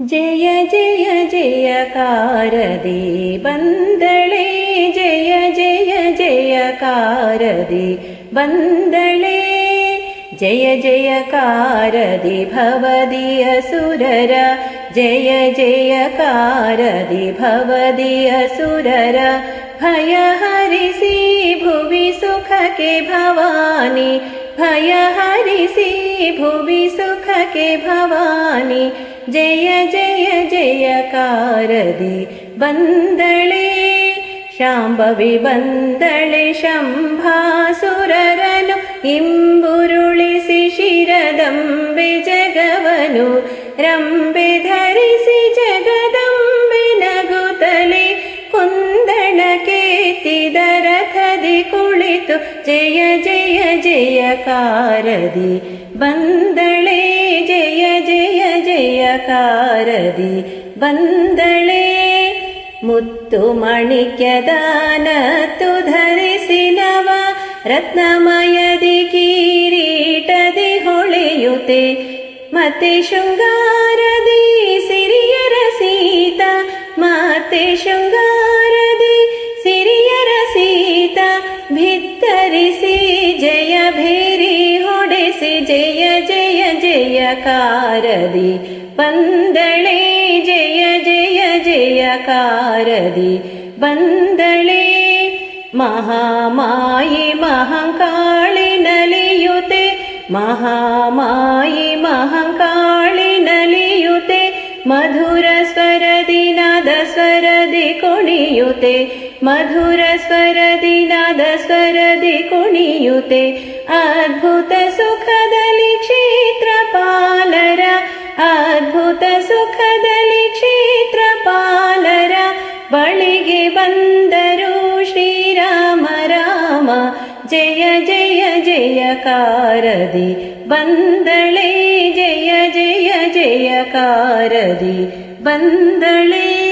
जय जय जयकार दे बन्दळे जय जय जयकार दे बन्दळे जय जयकारदि भियसुररा जय जयकारदि भियसुररा भय हरिषि भुवि सुख के भवाी भय हरिसि भुवि सुख के भी जय जय जयकारदि बन्दळे शाम्भवि बन्दळे शम्भासुररनु इम्बुरुळिसि शिरदम्बे जगवनु रम्बे धरिसि जगदम्बे नगुतले कुन्देति दरथदि कुळितु जय जय ಜಯ ಜಯಕಾರದಿ ಬಂದಳೆ ಜಯ ಜಯ ಜಯಕಾರದಿ ಬಂದಳೆ ಮುತ್ತು ಮಣಿಕ್ಯದಾನತ್ತು ಧರಿಸಿನವ ರತ್ನಮಯದಿ ಕಿರೀಟದಿ ಹೊಳೆಯುತ್ತೆ ಮತ್ತೆ ಶೃಂಗಾರದಿ ಸಿರಿಯರ ಸೀತ ಮತ್ತೆ ಶೃಂಗಾರದಿ ಸಿರಿಯರ ಸೀತ ಭಿತ್ತರಿಸಿ ಜಯ ಭೇರಿ जय जय जयकारदि बन्दळे जय जय जयकारदि बन्दळे महामायि महङ्काळि नलियुते महामायि महङ्काळि नलियुते मधुरस्वरदि स्वर कुणियुते मधुरस्वरदि कोणियुते कुणियुते अद्भुत सुखदली क्षेत्रपालरा अद्भुत सुखदली क्षेत्रपालरा बन्दरो श्रीराम राम जय जय जयकारदि बन्दळे जय जय जयकारदि बन्दळे